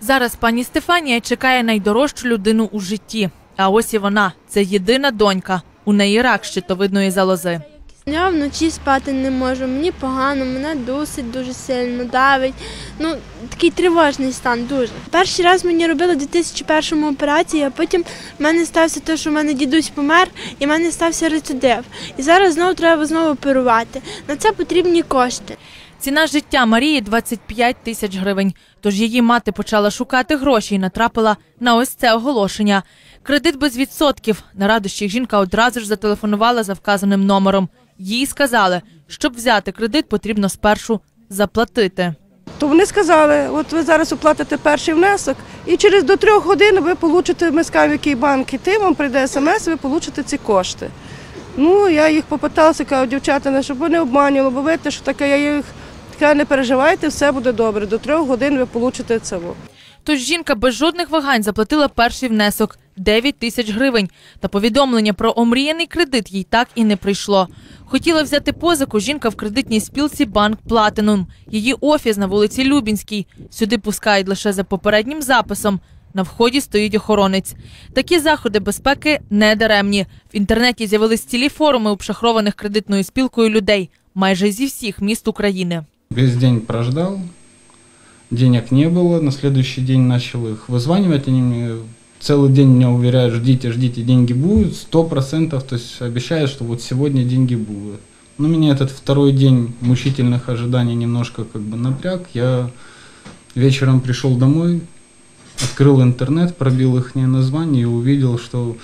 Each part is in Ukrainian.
Зараз пані Стефанія чекає найдорожчу людину у житті. А ось і вона це єдина донька. У неї рак щитовидної залози. Я вночі спати не можу, мені погано, мене дусить дуже сильно, давить. Ну, такий тривожний стан дуже. Перший раз мені робили в 2001 операцію, а потім в мене стався те, що в мене дідусь помер, і в мене стався рецидив. І зараз знову треба знову оперувати. На це потрібні кошти. Ціна життя Марії 25 тисяч гривень. Тож її мати почала шукати гроші і натрапила на ось це оголошення. Кредит без відсотків. На радощі жінка одразу ж зателефонувала за вказаним номером. Їй сказали, щоб взяти кредит, потрібно спершу заплатити. То вони сказали, от ви зараз оплатите перший внесок, і через до трьох годин ви получите, ми скажемо, який банк іти, вам прийде смс, ви получите ці кошти. Ну, я їх попиталася, кажу, дівчата, не щоб вони обманювали, бо видите, що таке, я їх така, не переживайте, все буде добре. До трьох годин ви получите це. Тож жінка без жодних вагань заплатила перший внесок 9 тисяч гривень. Та повідомлення про омріяний кредит їй так і не прийшло. Хотіла взяти позику жінка в кредитній спілці Банк Платинум. Її офіс на вулиці Любінській. Сюди пускають лише за попереднім записом. На вході стоїть охоронець. Такі заходи безпеки не даремні. В інтернеті з'явились цілі форуми обшахрованих кредитною спілкою людей майже зі всіх міст України. Весь день прождал, денег не было, на следующий день начал их вызванивать, они мне целый день меня уверяют, ждите, ждите, деньги будут, сто процентов, то есть обещают, что вот сегодня деньги будут. Но меня этот второй день мучительных ожиданий немножко как бы напряг, я вечером пришел домой, открыл интернет, пробил их название и увидел, что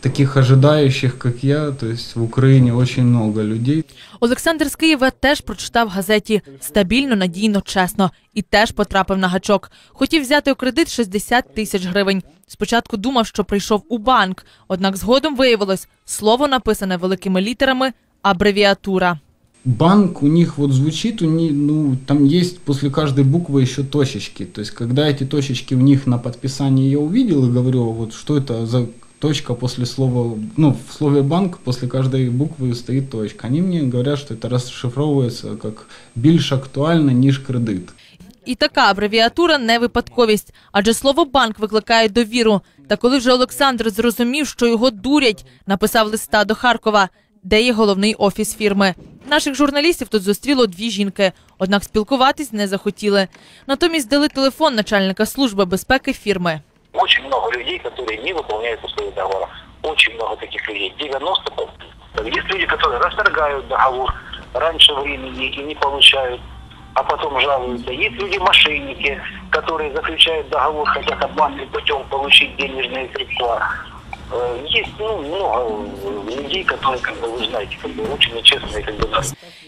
таких ожидающих, как я, то есть в Украине очень много людей. Олександр з Києва теж прочитав в газеті стабільно, надійно, чесно і теж потрапив на гачок. Хотів взяти у кредит 60 тисяч гривень. Спочатку думав, що прийшов у банк, однак згодом виявилось слово написане великими літерами абревіатура. Банк у них вот звучит, у них, ну, там есть после каждой буквы еще точечки. То есть, когда эти точечки у них на подписании я увидел и говорю, вот что это за точка после слова, ну, в слове банк после каждой буквы стоит точка. Они мне говорят, что это расшифровывается как більш актуально, ніж кредит. І така абревіатура не випадковість, адже слово банк викликає довіру. Та коли вже Олександр зрозумів, що його дурять, написав листа до Харкова, де є головний офіс фірми. Наших журналістів тут зустріло дві жінки, однак спілкуватись не захотіли. Натомість дали телефон начальника служби безпеки фірми. Очень много людей, которые не выполняют условия договора. Очень много таких людей. 90%. Есть люди, которые расторгают договор раньше времени и не получают, а потом жалуются. Есть люди-мошенники, которые заключают договор, хотят обманным путем получить денежные средства. Э, Есть ну, много э, людей, которые, как бы, вы знаете, как бы, очень нечестные, как бы, да.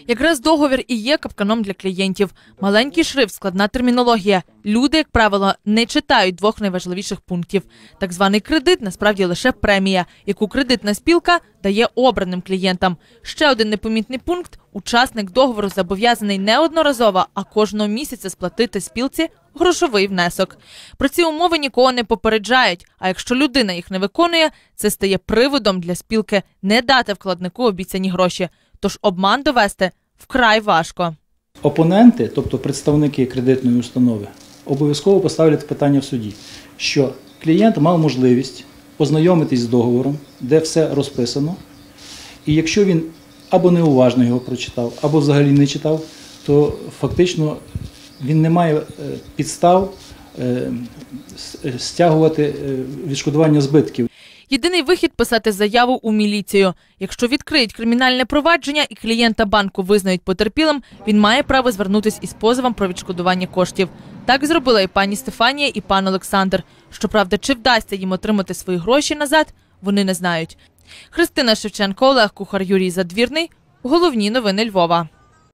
Якраз договір і є капканом для клієнтів. Маленький шрифт, складна термінологія. Люди, як правило, не читають двох найважливіших пунктів. Так званий кредит насправді лише премія, яку кредитна спілка дає обраним клієнтам. Ще один непомітний пункт: учасник договору зобов'язаний не одноразово, а кожного місяця сплатити спілці грошовий внесок. Про ці умови нікого не попереджають. А якщо людина їх не виконує, це стає приводом для спілки не дати вкладнику обіцяні гроші. Тож обман довести вкрай важко. Опоненти, тобто представники кредитної установи, обов'язково поставлять питання в суді, що клієнт мав можливість познайомитись з договором, де все розписано, і якщо він або неуважно його прочитав, або взагалі не читав, то фактично він не має е, підстав е, стягувати е, відшкодування збитків. Єдиний вихід писати заяву у міліцію. Якщо відкриють кримінальне провадження і клієнта банку визнають потерпілим, він має право звернутися із позовом про відшкодування коштів. Так зробила і пані Стефанія, і пан Олександр. Щоправда, чи вдасться їм отримати свої гроші назад, вони не знають. Христина Шевченко, Олег Кухар, Юрій Задвірний. Головні новини Львова.